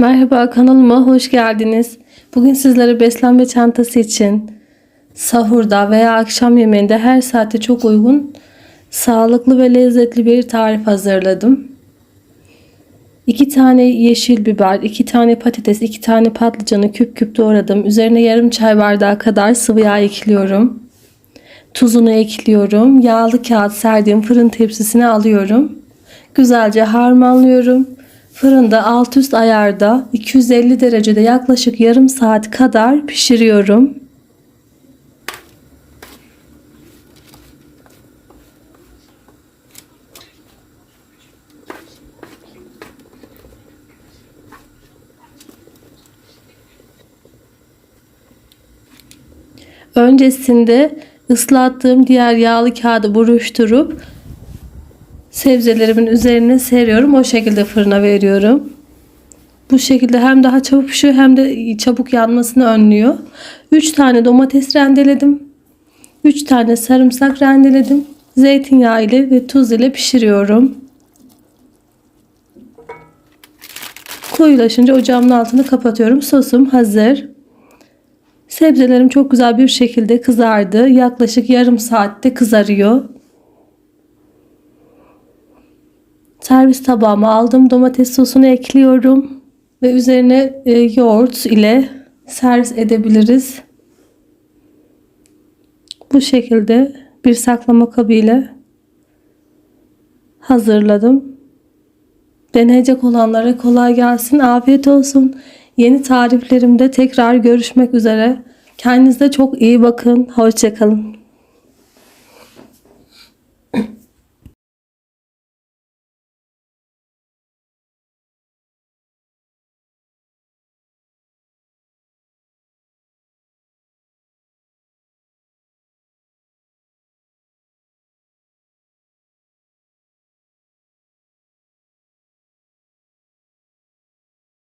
Merhaba kanalıma hoş geldiniz. Bugün sizlere beslenme çantası için sahurda veya akşam yemeğinde her saate çok uygun sağlıklı ve lezzetli bir tarif hazırladım. 2 tane yeşil biber, 2 tane patates, 2 tane patlıcanı küp küp doğradım. Üzerine yarım çay bardağı kadar sıvı yağ ekliyorum. Tuzunu ekliyorum. Yağlı kağıt serdiğim fırın tepsisine alıyorum. Güzelce harmanlıyorum. Fırında alt üst ayarda 250 derecede yaklaşık yarım saat kadar pişiriyorum. Öncesinde ıslattığım diğer yağlı kağıdı buruşturup sebzelerimin üzerine seriyorum. O şekilde fırına veriyorum. Bu şekilde hem daha çabuk pişiyor hem de çabuk yanmasını önlüyor. 3 tane domates rendeledim. 3 tane sarımsak rendeledim. Zeytinyağı ile ve tuz ile pişiriyorum. Koyulaşınca ocağımın altını kapatıyorum. Sosum hazır. Sebzelerim çok güzel bir şekilde kızardı. Yaklaşık yarım saatte kızarıyor. Servis tabağıma aldım. Domates sosunu ekliyorum. Ve üzerine e, yoğurt ile servis edebiliriz. Bu şekilde bir saklama kabı ile hazırladım. Deneyecek olanlara kolay gelsin. Afiyet olsun. Yeni tariflerimde tekrar görüşmek üzere. Kendinize çok iyi bakın. Hoşçakalın.